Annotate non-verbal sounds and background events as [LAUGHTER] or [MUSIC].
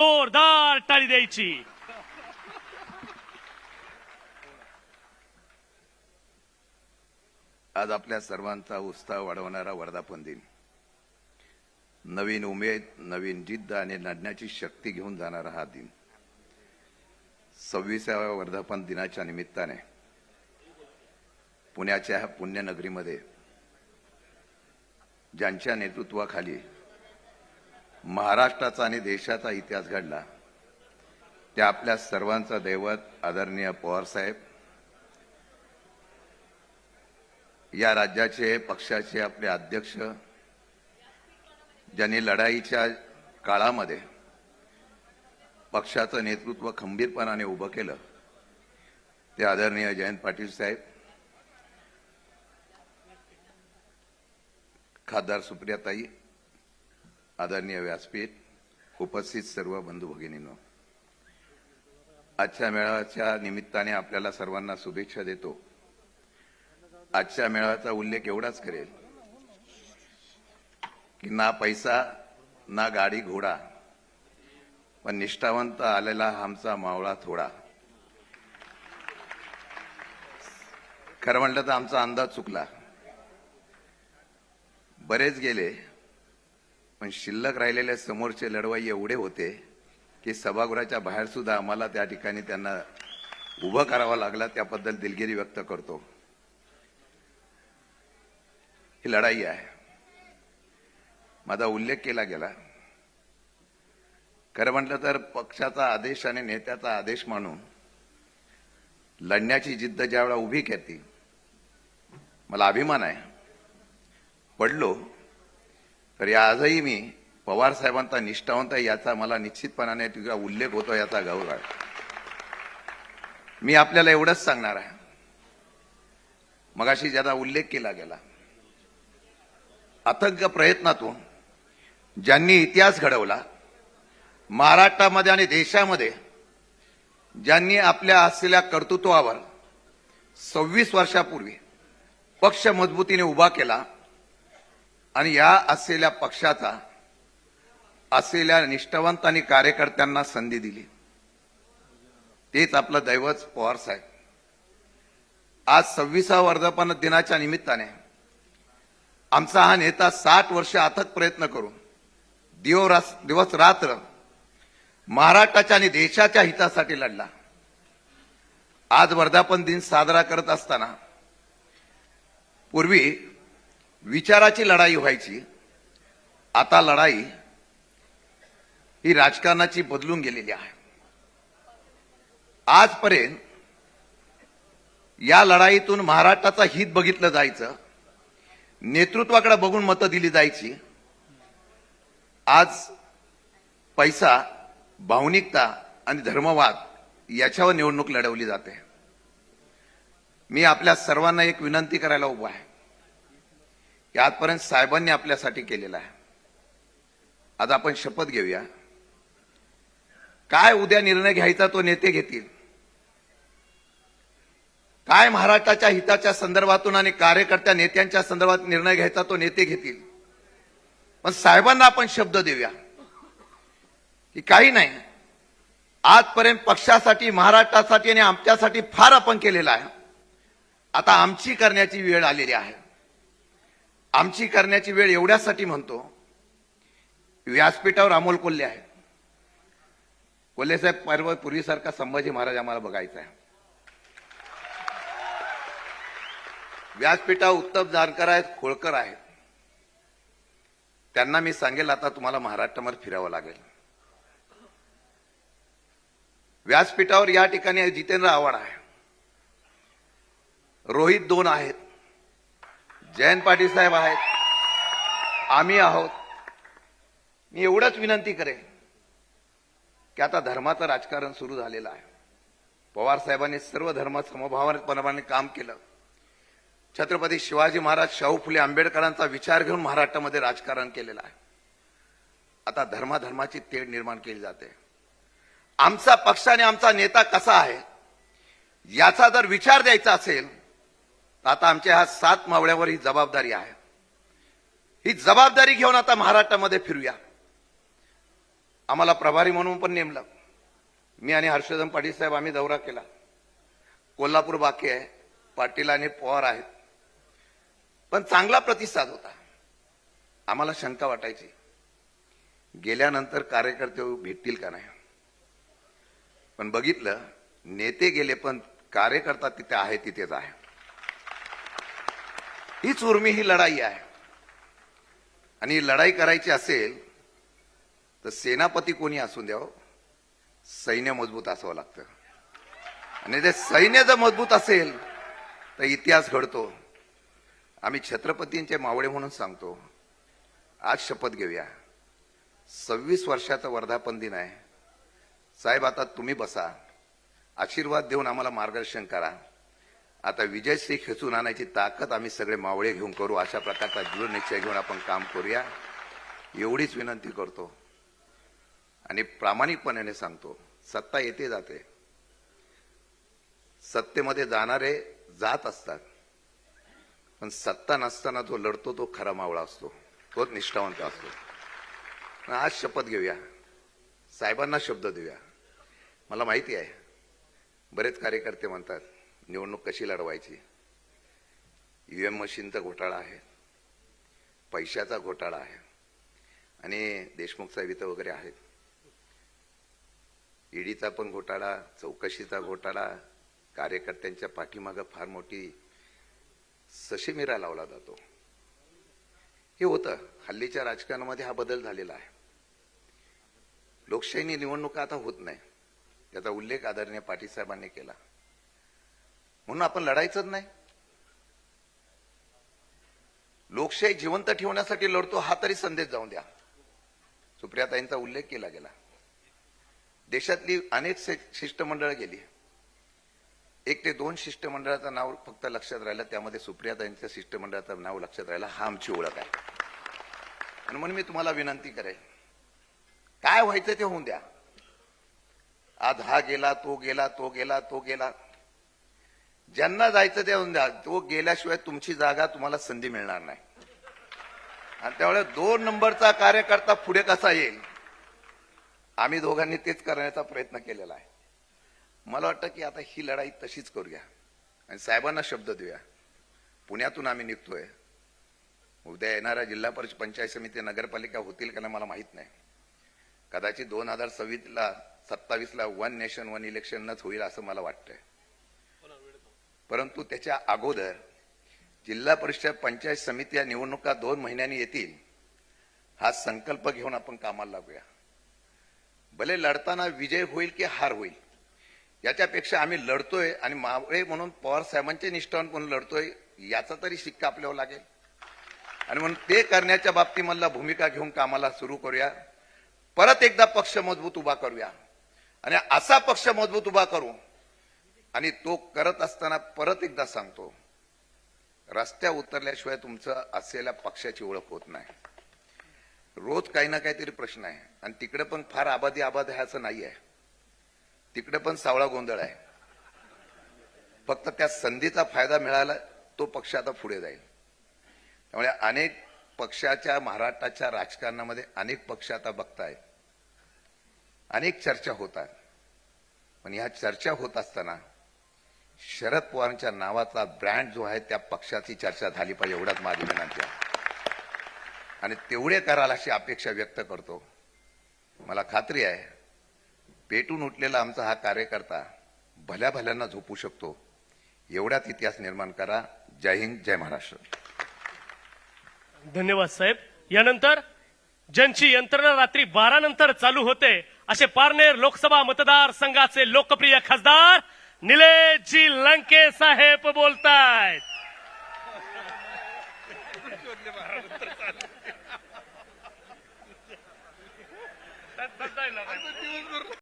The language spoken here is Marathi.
जोरदार टाळी द्यायची. आज आपल्या सर्वांचा उत्साह वाढवणारा वर्धापन दिन. नवीन उमेद नवीन जिद्द आणि लढण्याची शक्ती घेऊन जाणारा हा दिन. सव्वीसाव्या वर्धापन दिनाच्या निमित्ताने पुण्याच्या ह्या पुण्यनगरीमध्ये ज्यांच्या नेतृत्वाखाली महाराष्ट्राचा आणि देशाचा इतिहास घडला. त्या आपल्या सर्वांचा दैवत आदरणीय पवारसाहेब या राज्याचे पक्षाचे आपले अध्यक्ष ज्यांनी लढाईच्या काळामध्ये पक्षाचं नेतृत्व खंबीरपणाने उभं केलं ते आदरणीय जयंत पाटील साहेब खासदार सुप्रियाताई आदरणीय व्यासपीठ उपस्थित सर्व बंधू भगिनींनो. आजच्या मेळाव्याच्या निमित्ताने आपल्याला सर्वांना शुभेच्छा देतो. आजच्या मेळाव्याचा उल्लेख एवढाच करेल की ना पैसा ना गाडी घोडा पण निष्ठावंत आलेला आमचा मावळा थोडा. खरं म्हटलं तर आमचा अंदाज चुकला. बरेच गेले पण शिल्लक राहिलेल्या समोरचे लढवाई एवढे होते की सभागृहाच्या बाहेर सुद्धा आम्हाला त्या ठिकाणी त्यांना उभं करावं लागला त्याबद्दल दिलगिरी व्यक्त करतो. ही लढाई आहे. माझा उल्लेख केला गेला. खरं म्हटलं तर पक्षाचा आदेश आणि नेत्याचा आदेश मानून लढण्याची जिद्द ज्यावेळा उभी केली मला अभिमान आहे. पडलो तर आजही मी पवार साहेबांचा निष्ठावंत याचा मला निश्चितपणाने तुझा उल्लेख होतो याचा गौरव आहे. मी आपल्याला एवढंच सांगणार आहे. मगाशी ज्याचा उल्लेख केला गेला अथक प्रयत्नातून ज्यांनी इतिहास घडवला महाराष्ट्रामध्ये आणि देशामध्ये ज्यांनी आपल्या असलेल्या कर्तृत्वावर सव्वीस वर्षापूर्वी पक्ष मजबूतीने उभा केला आणि या असलेल्या पक्षाचा असलेल्या निष्ठावंत आणि कार्यकर्त्यांना संधी दिली. तेच आपलं दैवत पवार साहेब. आज सव्वीसा वर्धापन दिनाच्या निमित्ताने आमचा हा नेता साठ वर्ष अथक प्रयत्न करून दिवस दिवस रात्र महाराष्ट्राच्या आणि देशाच्या हितासाठी लढला. आज वर्धापन दिन साजरा करत असताना पूर्वी विचाराची लढाई व्हायची. आता लढाई ही राजकारणाची बदलून गेलेली आहे. आजपर्यंत या लढाईतून महाराष्ट्राचा हित बघितलं जायचं. नेतृत्वाकडे बघून मतं दिली जायची. आज पैसा भावनिकता आणि धर्मवाद याच्यावर निवडणूक लढवली जाते. मी आपल्या सर्वांना एक विनंती करायला उभा आहे. की आजपर्यंत साहेबांनी आपल्यासाठी केलेला आहे. आज आपण शपथ घेऊया. काय उद्या निर्णय घ्यायचा तो नेते घेतील? काय महाराष्ट्राच्या हिताच्या संदर्भातून आणि कार्यकर्त्या नेत्यांच्या संदर्भात निर्णय घ्यायचा तो नेते घेतील? पण साहेबांना आपण शब्द देऊया. की काही नाही. आजपर्यंत पक्षासाठी महाराष्ट्रासाठी आणि आमच्यासाठी फार आपण केलेलं आहे. आता आमची करण्याची वेळ आलेली आहे. आमची करण्याची वेळ एवढ्यासाठी म्हणतो व्यासपीठावर अमोल कोल्हे आहे कोल्हे साहेब परवा पूर्वीसारखा संभाजी महाराज आम्हाला बघायचा आहे. व्यासपीठावर उत्तम जानकर आहेत खोळकर आहेत. त्यांना मी सांगेल आता तुम्हाला महाराष्ट्रामध्ये फिरावं लागेल. व्यासपीठावर या ठिकाणी जितेंद्र आव्हाड आहे. रोहित दोन आहेत. जयंत पाटील साहेब आहेत. आम्ही आहोत. मी एवढंच विनंती करेन की आता धर्माचं राजकारण सुरू झालेलं आहे. पवार साहेबांनी सर्व धर्म समभावपणाने काम केलं. छत्रपती शिवाजी महाराज शाहू फुले आंबेडकरांचा विचार घेऊन महाराष्ट्रामध्ये राजकारण केलेलं आहे. आता धर्माधर्माची तेढ निर्माण केली जाते. आमचा पक्ष आणि आमचा नेता कसा आहे याचा जर विचार द्यायचा असेल आता आमच्या ह्या सात मावळ्यावर ही जबाबदारी आहे. ही जबाबदारी घेऊन आता महाराष्ट्रामध्ये फिरूया. आम्हाला प्रभारी म्हणून पण नेमलं. मी आणि हर्षवर्धन पाटील साहेब आम्ही दौरा केला. कोल्हापूर बाकी आहे पाटील आणि पवार आहेत. पण चांगला प्रतिसाद होता. आम्हाला शंका वाटायची. गेल्यानंतर कार्यकर्ते भेटतील का नाही? पण बघितलं नेते गेले पण कार्यकर्ता तिथे आहे तिथेच आहे. हीच उर्मी ही लढाई आहे. आणि ही लढाई करायची असेल तर सेनापती कोणी असू द्यावं हो? सैन्य मजबूत असावं लागतं. आणि ते सैन्य जर मजबूत असेल तर इतिहास घडतो. आम्ही छत्रपतींचे मावळे म्हणून सांगतो आज शपथ घेऊया. सव्वीस वर्षाचा वर्धापन दिन आहे. साहेब आता तुम्ही बसा. आशीर्वाद देऊन आम्हाला मार्गदर्शन करा. आता विजयश्री खेचून आणायची ताकद आम्ही सगळे मावळे घेऊन करू. अशा प्रकारचा दृढ निश्चय घेऊन आपण काम करूया. एवढीच विनंती करतो. आणि प्रामाणिकपणाने सांगतो सत्ता येते जाते. सत्तेमध्ये जाणारे जात असतात. पण सत्ता नसताना जो लढतो तो खरा मावळा असतो. तोच निष्ठावंत असतो. आज शपथ घेऊया. साहेबांना शब्द देऊया. मला माहिती आहे. बरेच कार्यकर्ते म्हणतात निवडणूक कशी लढवायची? ईव्हीएम मशीनचा घोटाळा आहे. पैशाचा घोटाळा आहे. आणि देशमुख साहेब इथं वगैरे आहेत. ईडीचा पण घोटाळा चौकशीचा घोटाळा कार्यकर्त्यांच्या पाठीमागं फार मोठी सशिमिरा लावला जातो. हे होतं. हल्लीच्या राजकारणामध्ये हा बदल झालेला आहे. लोकशाहीने निवडणुका आता होत नाही. याचा उल्लेख आदरणीय पाटील साहेबांनी केला. म्हणून आपण लढायचंच नाही. लोकशाही जिवंत ठेवण्यासाठी लढतो हा तरी संदेश जाऊन द्या. सुप्रियाताईंचा उल्लेख केला गेला. देशातली अनेक शि- शिष्टमंडळ गेली. एक ते दोन शिष्टमंडळाचं नाव फक्त लक्षात राहिलं त्यामध्ये सुप्रियाताईंच्या शिष्टमंडळाचं नाव लक्षात राहिलं हा आमची ओळख आहे. आणि म्हणून मी तुम्हाला विनंती करेन काय व्हायचं ते होऊन द्या. आज हा गेला तो गेला तो गेला तो गेला. ज्यांना जायचं ते होऊन द्या. तो गेल्याशिवाय तुमची जागा तुम्हाला संधी मिळणार नाही. आणि त्यामुळे दोन नंबरचा कार्यकर्ता पुढे कसा येईल? आम्ही दोघांनी तेच करण्याचा प्रयत्न केलेला आहे. मला वाटतं की आता ही लढाई तशीच करूया. आणि साहेबांना शब्द देऊया. पुण्यातून आम्ही निघतोय. उद्या येणाऱ्या जिल्हा परिषद पंचायत समिती नगरपालिका होतील का नाही मला माहीत नाही. कदाचित दोन हजार सव्वीसला सत्तावीसला वन नेशन वन इलेक्शनच होईल असं मला वाटतंय. परंतु त्याच्या अगोदर जिल्हा परिषद पंचायत समिती या निवडणुका दोन महिन्यांनी येतील हा संकल्प घेऊन आपण कामाला लागूया. भले लढताना विजय होईल की हार होईल याच्यापेक्षा आम्ही लढतोय आणि मावळे म्हणून पवार साहेबांचे निष्ठावान म्हणून लढतोय याचा तरी शिक्का आपल्यावर लागेल. आणि म्हणून ते करण्याच्या बाबतीमधला भूमिका घेऊन कामाला सुरू करूया. परत एकदा पक्ष मजबूत उभा करूया. आणि असा पक्ष मजबूत उभा करू आणि तो करत असताना परत एकदा सांगतो रस्त्या उतरल्याशिवाय तुमचं असलेल्या पक्षाची ओळख होत नाही. रोज काही ना काहीतरी प्रश्न आहे. आणि तिकडे पण फार आबादी आबाद आहे असं नाही आहे. तिकडे पण सावळा गोंधळ आहे. फक्त त्या संधीचा फायदा मिळाला तो पक्ष आता पुढे जाईल. त्यामुळे अनेक पक्षाच्या महाराष्ट्राच्या राजकारणामध्ये अनेक पक्ष आता बघतायत अनेक चर्चा होतात. पण ह्या चर्चा होत असताना शरद पवारांच्या नावाचा ब्रँड जो आहे त्या पक्षाची चर्चा झाली पाहिजे एवढाच माझी विनंती आहे. आणि तेवढे कराल अशी अपेक्षा व्यक्त करतो. मला खात्री आहे पेटून उठलेला आमचा हा कार्यकर्ता भल्या भल्यांना झोपू शकतो. एवढ्याच इतिहास निर्माण करा. जय हिंद जय महाराष्ट्र. धन्यवाद साहेब. यानंतर ज्यांची यंत्रणा रात्री बारा नंतर चालू होते असे पारनेर लोकसभा मतदार संघाचे लोकप्रिय खासदार निलेशजी लंके साहेब बोलतायत. [LAUGHS]